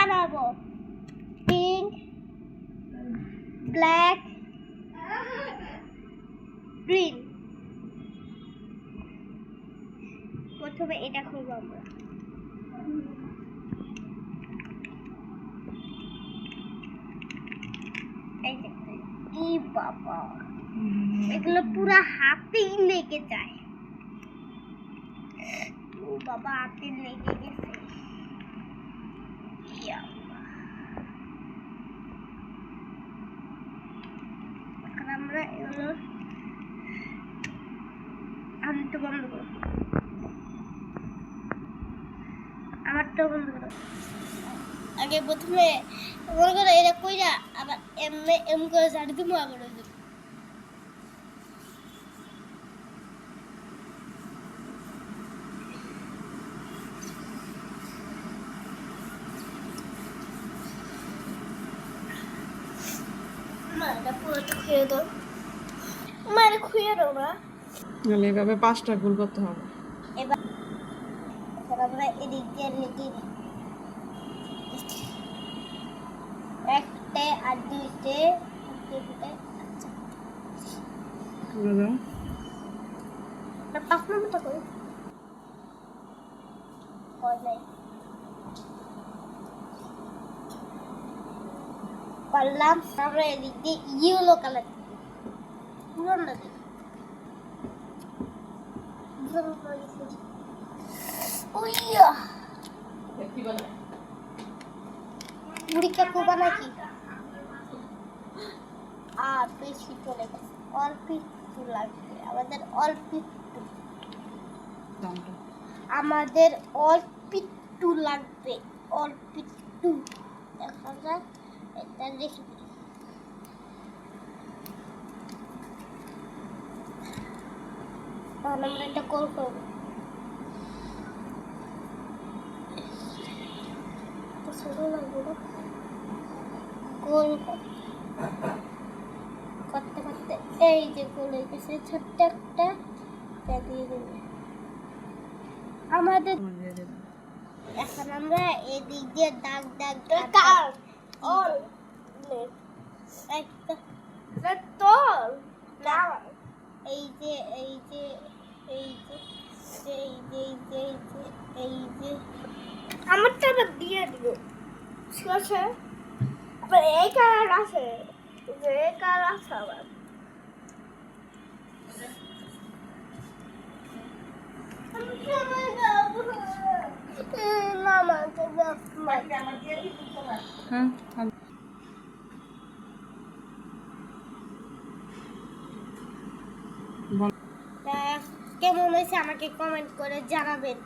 বানাবো। Pink black green প্রথমে এটা খুলবো আমরা। বাবা। এগুলো পুরো হাতেই লেগে যায়। বাবা হাতে লেগে গেছে ইয়া আল্লাহ। এখন আমরা এগুলো আমি বন্ধ করো। বন্ধ করো। আগে প্রথমে মনে করো এটা কইরা আবার এমনি এম করে ঝাড়ি দিব আবার ওই দাও মা এটা খুঁয়ে দাও। না নাহলে এভাবে পাঁচটা গোল করতে হবে। এবার এখন আমরা এদিক দিয়ে লিখি একটা আর দুইটে আচ্ছা। পাঁচ নম্বরটা করি। করলাম। আমরা এদিক দিয়ে ইয়েলো কালার দিই উইয়া আর বেশি চলে গেছে। অল্প লাগবে। আমাদের অল্প আমাদের লাগবে। অল্প দেখা যাক। এটা রেখে তাহলে আমরা এটা কল করব। গোল করতে করতে এই যে গোল হয়ে গেছে ছোট্ট একটা দিয়ে দেবে। আমাদের এখন আমরা এদিক দিয়ে দাগ দাগ কার অল। তোর এই যে এই যে এই যে এই যে এই যে এই যে এই যে। আমারটা আবার দিয়ে দিব ঠিক আছে? আবার এই কালার আছে। এই যে এই কালার আছে আবার। মামা হ্যাঁ কেমন হয়েছে আমাকে কমেন্ট করে জানাবেন।